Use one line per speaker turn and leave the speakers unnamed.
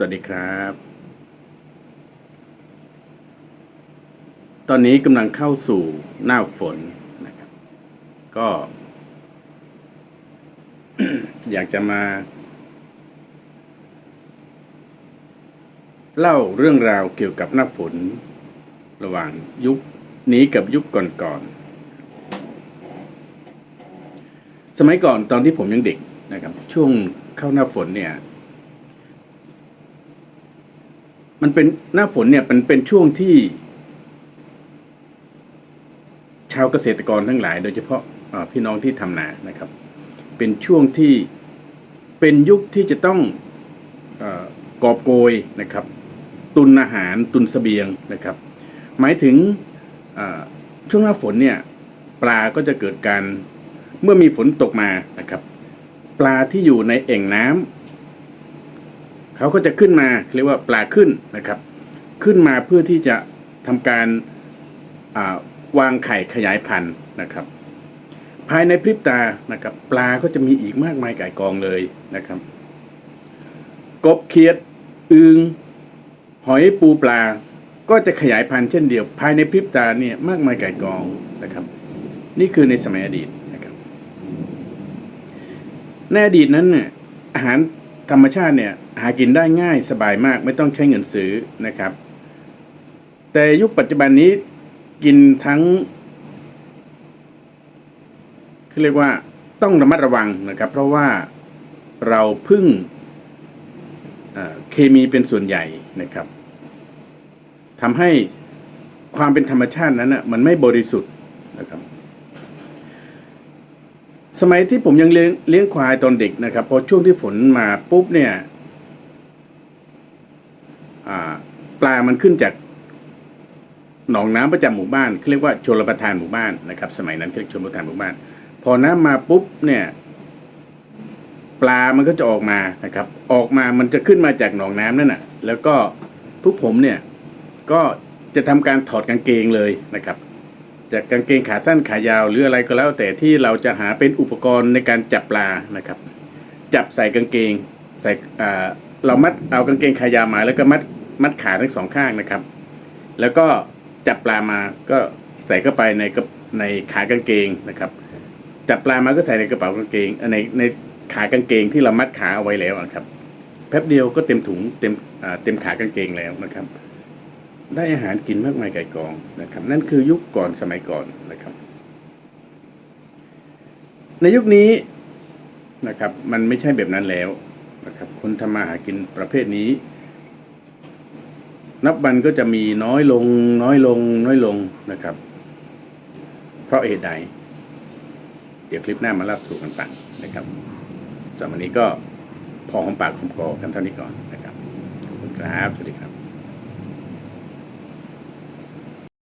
สวัสดีครับ ตอนนี้กำลังเข้าสู่หน้าฝนนะครับ ก็ อยากจะมา เล่าเรื่องราวเกี่ยวกับหน้าฝน ระหว่างยุคนี้กับยุคก่อนๆ สมัยก่อนตอนที่ผมยังเด็กนะครับ ช่วงเข้าหน้าฝนเนี่ย มันเป็นหน้าฝนเนี่ยมันเป็นช่วงที่ ชาวเกษตรกรทั้งหลาย โดยเฉพาะพี่น้องที่ทำนานะครับ เป็นช่วงที่เป็นยุคที่จะต้องออกอบโกยนะครับ ตุนอาหารตุนเสบียงนะครับ หมายถึงช่วงหน้าฝนเนี่ยปลาก็จะเกิดการเมื่อมีฝนตกมานะครับ ปลาที่อยู่ในแอ่งน้ำ เขาก็จะขึ้นมาเรียกว่าปลาขึ้นนะครับ ขึ้นมาเพื่อที่จะทำการาวางไข่ขยายพันธุ์นะครับ ภายในพริบตานะครับ ปลาก็จะมีอีกมากมายก่ายกองเลยนะครับ กบเขียดอึงหอยปูปลาก็จะขยายพันธุ์เช่นเดียว ภายในพริบตาเนี่ยมากมายก่ายกองนะครับ นี่คือในสมัยอดีตนะครับในอดีตนั้นเนี่ยอาหาร ธรรมชาติเนี่ยหากินได้ง่ายสบายมากไม่ต้องใช้เงินซื้อนะครับ แต่ยุคปัจจุบันนี้กินทั้งเขาเรียกว่าต้องระมัดระวังนะครับ เพราะว่าเราพึ่งเอ่อเคมีเป็นส่วนใหญ่นะครับทำให้ความเป็นธรรมชาตินั้นนะมันไม่บริสุทธิ์นะครับ สมัยที่ผมยังเลี้ยงเลี้ยงควายตอนเด็กนะครับ พอช่วงที่ฝนมาปุ๊บเนี่ยปลามันขึ้นจากหนองน้ำประจำหมู่บ้านเขาเรียกว่าชลประทานหมู่บ้านนะครับ สมัยนั้นเขาเรียกชลประทานหมู่บ้าน พอน้ำมาปุ๊บเนี่ย ปลามันก็จะออกมานะครับ ออกมามันจะขึ้นมาจากหนองน้ำนั่นน่ะ แล้วก็พวกผมเนี่ย ก็จะทำการถอดกางเกงเลยนะครับ จากกางเกงขาสั้นขายาวหรืออะไรก็แล้ว แต่ที่เราจะหาเป็นอุปกรณ์ในการจับปลานะครับ จับใส่กางเกงใส่เรามัดเอากางเกงขายาวมา แล้วก็มัดมัดขาทั้งสองข้างนะครับ แล้วก็จับปลามาก็ใส่เข้าไปในในขากางเกงนะครับ จับปลามาก็ใส่ในกระเป๋ากางเกงในในขากางเกงที่เรามัดขาเอาไว้แล้วนะครับ แป๊บเดียวก็เต็มถุงเต็มเต็มขากางเกงแล้วนะครับ ได้อาหารกินมากมายไก่กองนะครับ นั่นคือยุคก่อนสมัยก่อนนะครับ ในยุคนี้นะครับ มันไม่ใช่แบบนั้นแล้วนะครับ คนทำมาหากินประเภทนี้ นับวันก็จะมีน้อยลง น้อยลง น้อยลงนะครับ เพราะเหตุใด เดี๋ยวคลิปหน้ามาเล่าสู่กันฟังนะครับสำหรับวันนี้ก็พอหอมปากหอมคอกันเท่านี้ก่อนนะครับขอบคุณครับ สวัสดีครับ